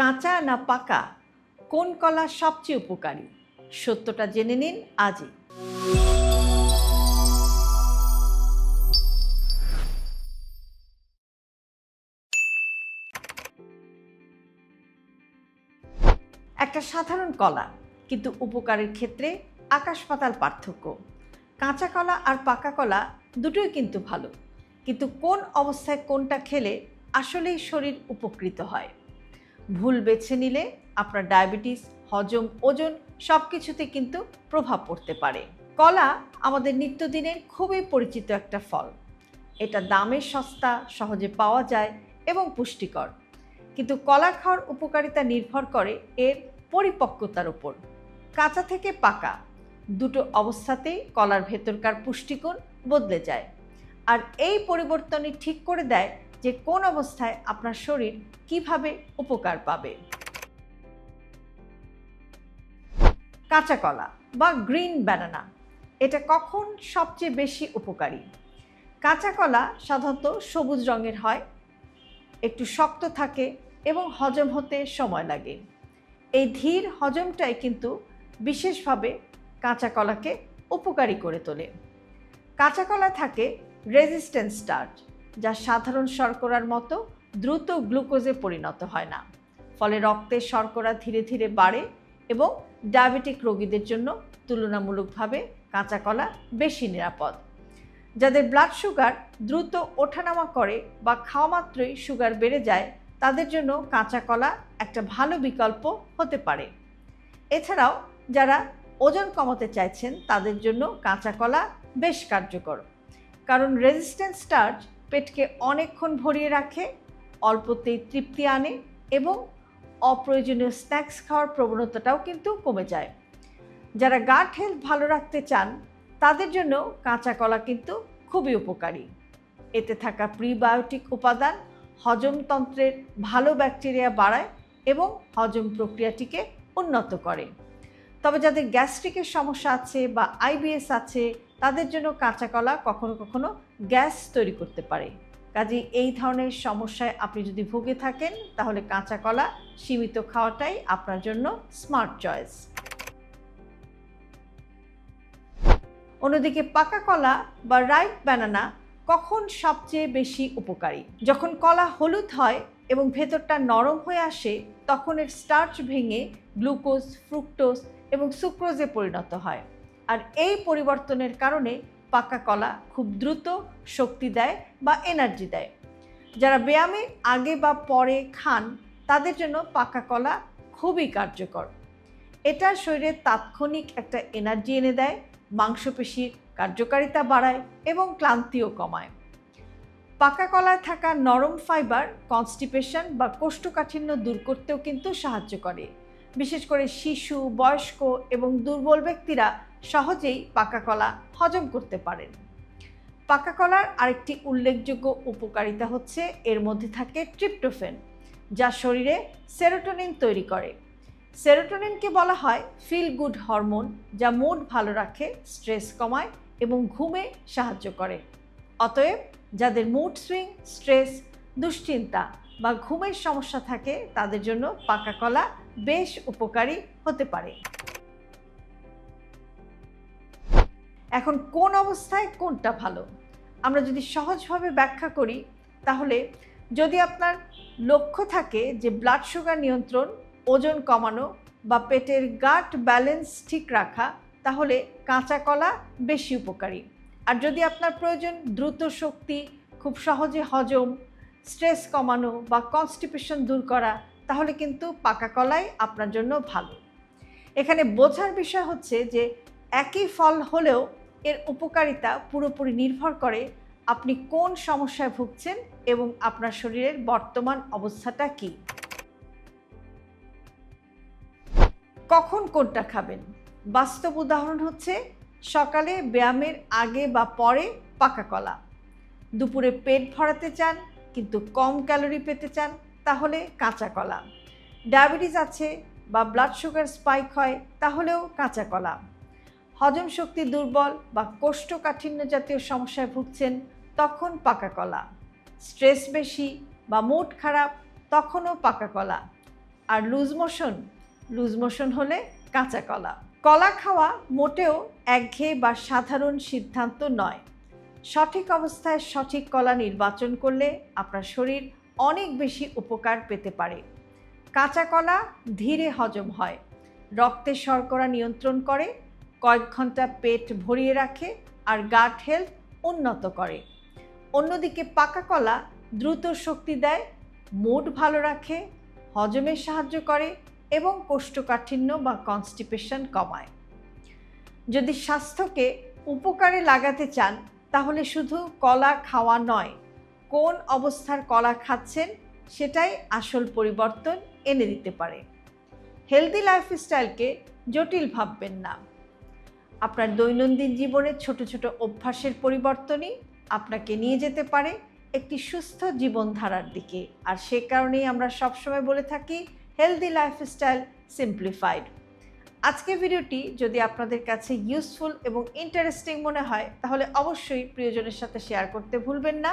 কাঁচা না পাকা, কোন কলা সবচেয়ে উপকারী? সত্যটা জেনে নিন আজই। একটা সাধারণ কলা, কিন্তু উপকারের ক্ষেত্রে আকাশ পাতাল পার্থক্য। কাঁচা কলা আর পাকা কলা দুটোই কিন্তু ভালো, কিন্তু কোন অবস্থায় কোনটা খেলে আসলেই শরীর উপকৃত হয়? ভুল বেছে নিলে আপনার ডায়াবেটিস, হজম, ওজন সব কিছুতে কিন্তু প্রভাব পড়তে পারে। কলা আমাদের নিত্যদিনের খুবই পরিচিত একটা ফল। এটা দামে সস্তা, সহজে পাওয়া যায় এবং পুষ্টিকর। কিন্তু কলা খাওয়ার উপকারিতা নির্ভর করে এর পরিপক্কতার উপর। কাঁচা থেকে পাকা, দুটো অবস্থাতেই কলার ভেতরকার পুষ্টিগুণ বদলে যায়। আর এই পরিবর্তনই ঠিক করে দেয় যে কোন অবস্থায় আপনার শরীর কীভাবে উপকার পাবে। কাঁচা কলা বা গ্রিন ব্যানানা, এটা কখন সবচেয়ে বেশি উপকারী? কাঁচা কলা সাধারণত সবুজ রঙের হয়, একটু শক্ত থাকে এবং হজম হতে সময় লাগে। এই ধীর হজমটাই কিন্তু বিশেষভাবে কাঁচা কলাকে উপকারী করে তোলে। কাঁচা কলা থাকে রেজিস্ট্যান্স স্টার্চ যা সাধারণ শর্করার মতো দ্রুত গ্লুকোজে পরিণত হয় না। ফলে রক্তের শর্করা ধীরে ধীরে বাড়ে এবং ডায়াবেটিক রোগীদের জন্য তুলনামূলকভাবে কাঁচা কলা বেশি নিরাপদ। যাদের ব্লাড সুগার দ্রুত ওঠানামা করে বা খাওয়া মাত্রই সুগার বেড়ে যায়, তাদের জন্য কাঁচা কলা একটা ভালো বিকল্প হতে পারে। এছাড়াও যারা ওজন কমাতে চাইছেন, তাদের জন্য কাঁচা কলা বেশ কার্যকর। কারণ রেজিস্ট্যান্স স্টার্চ পেটকে অনেকক্ষণ ভরিয়ে রাখে, অল্পতেই তৃপ্তি আনে এবং অপ্রয়োজনীয় স্ন্যাক্স খাওয়ার প্রবণতাটাও কিন্তু কমে যায়। যারা গাট হেলথ ভালো রাখতে চান, তাদের জন্য কাঁচা কলা কিন্তু খুবই উপকারী। এতে থাকা প্রিবায়োটিক উপাদান হজমতন্ত্রের ভালো ব্যাকটেরিয়া বাড়ায় এবং হজম প্রক্রিয়াটিকে উন্নত করে। তবে যাদের গ্যাস্ট্রিকের সমস্যা আছে বা আইবিএস আছে তাদের জন্য কাঁচা কলা কখনো কখনো গ্যাস তৈরি করতে পারে। কাজে এই ধরনের সমস্যায় আপনি যদি ভুগে থাকেন, তাহলে কাঁচা কলা সীমিত খাওয়াটাই আপনার জন্য স্মার্ট চয়েস অন্যদিকে পাকা কলা বা রাইট ব্যানানা কখন সবচেয়ে বেশি উপকারী? যখন কলা হলুদ হয় এবং ভেতরটা নরম হয়ে আসে, তখন এর স্টার্চ ভেঙে গ্লুকোজ ফ্রুক্টোজ এবং সুক্রোজে পরিণত হয়। আর এই পরিবর্তনের কারণে পাকা কলা খুব দ্রুত শক্তি দেয় বা এনার্জি দেয়। যারা ব্যায়ামের আগে বা পরে খান, তাদের জন্য পাকা কলা খুবই কার্যকর। এটা শরীরে তাৎক্ষণিক একটা এনার্জি এনে দেয়, মাংসপেশির কার্যকারিতা বাড়ায় এবং ক্লান্তিও কমায়। পাকা কলায় থাকা নরম ফাইবার কনস্টিপেশন বা কোষ্ঠকাঠিন্য দূর করতেও কিন্তু সাহায্য করে। বিশেষ করে শিশু, বয়স্ক এবং দুর্বল ব্যক্তিরা সহজেই পাকা কলা হজম করতে পারেন। পাকা কলার আরেকটি উল্লেখযোগ্য উপকারিতা হচ্ছে এর মধ্যে থাকে ট্রিপ্টোফেন যা শরীরে সেরোটোনিন তৈরি করে। সেরোটোনিনকে বলা হয় ফিল গুড হরমোন, যা মুড ভালো রাখে, স্ট্রেস কমায় এবং ঘুমে সাহায্য করে। অতএব যাদের মুড সুইং, স্ট্রেস, দুশ্চিন্তা বা ঘুমের সমস্যা থাকে, তাদের জন্য পাকা কলা বেশ উপকারী হতে পারে। এখন কোন অবস্থায় কোনটা ভালো? আমরা যদি সহজভাবে ব্যাখ্যা করি, তাহলে যদি আপনার লক্ষ্য থাকে যে ব্লাড সুগার নিয়ন্ত্রণ, ওজন কমানো বা পেটের গাট ব্যালেন্স ঠিক রাখা, তাহলে কাঁচা কলা বেশি উপকারী। আর যদি আপনার প্রয়োজন দ্রুত শক্তি, খুব সহজে হজম স্ট্রেস কমানো বা কনস্টিপেশন দূর করা তাহলে কিন্তু পাকা কলাই আপনার জন্য ভালো। এখানে বোঝার বিষয় হচ্ছে যে একই ফল হলেও এর উপকারিতা পুরোপুরি নির্ভর করে আপনি কোন সমস্যায় ভুগছেন এবং আপনার শরীরের বর্তমান অবস্থাটা কী। কখন কোনটা খাবেন? বাস্তব উদাহরণ হচ্ছে সকালে ব্যায়ামের আগে বা পরে পাকা কলা। দুপুরে পেট ভরাতে চান, কিন্তু কম ক্যালোরি পেতে চান তাহলে কাঁচা কলা। ডায়াবেটিস আছে বা ব্লাড সুগার স্পাইক হয়, তাহলেও কাঁচা কলা। হজম শক্তি দুর্বল বা কোষ্ঠকাঠিন্য জাতীয় সমস্যায় ভুগছেন, তখন পাকা কলা। স্ট্রেস বেশি বা মুড খারাপ, তখনও পাকা কলা। আর লুজ মোশন লুজ মোশন হলে কাঁচা কলা। কলা খাওয়া মোটেও একঘেয়ে বা সাধারণ সিদ্ধান্ত নয়। সঠিক অবস্থায় সঠিক কলা নির্বাচন করলে আপনার শরীর অনেক বেশি উপকার পেতে পারে। কাঁচা কলা ধীরে হজম হয়। রক্তের শর্করা নিয়ন্ত্রণ করে, কয়েক ঘণ্টা পেট ভরিয়ে রাখে আর গাট হেলথ উন্নত করে। অন্যদিকে পাকা কলা দ্রুত শক্তি দেয়, মুড ভালো রাখে, হজমে সাহায্য করে এবং কোষ্ঠকাঠিন্য বা কনস্টিপেশন কমায়। যদি স্বাস্থ্যকে উপকারে লাগাতে চান, তাহলে শুধু কলা খাওয়া নয় কোন অবস্থার কলা খাচ্ছেন সেটাই আসল পরিবর্তন এনে দিতে পারে। হেলদি লাইফস্টাইলকে জটিল ভাববেন না। আপনার দৈনন্দিন জীবনের ছোট ছোট অভ্যাসের পরিবর্তনই আপনাকে নিয়ে যেতে পারে একটি সুস্থ জীবনধারার দিকে। আর সে কারণেই আমরা সবসময় বলে থাকি হেলদি লাইফস্টাইল সিম্পলিফাইড আজকের ভিডিওটি যদি আপনাদের কাছে ইউজফুল এবং ইন্টারেস্টিং মনে হয়, তাহলে অবশ্যই প্রিয়জনের সাথে শেয়ার করতে ভুলবেন না।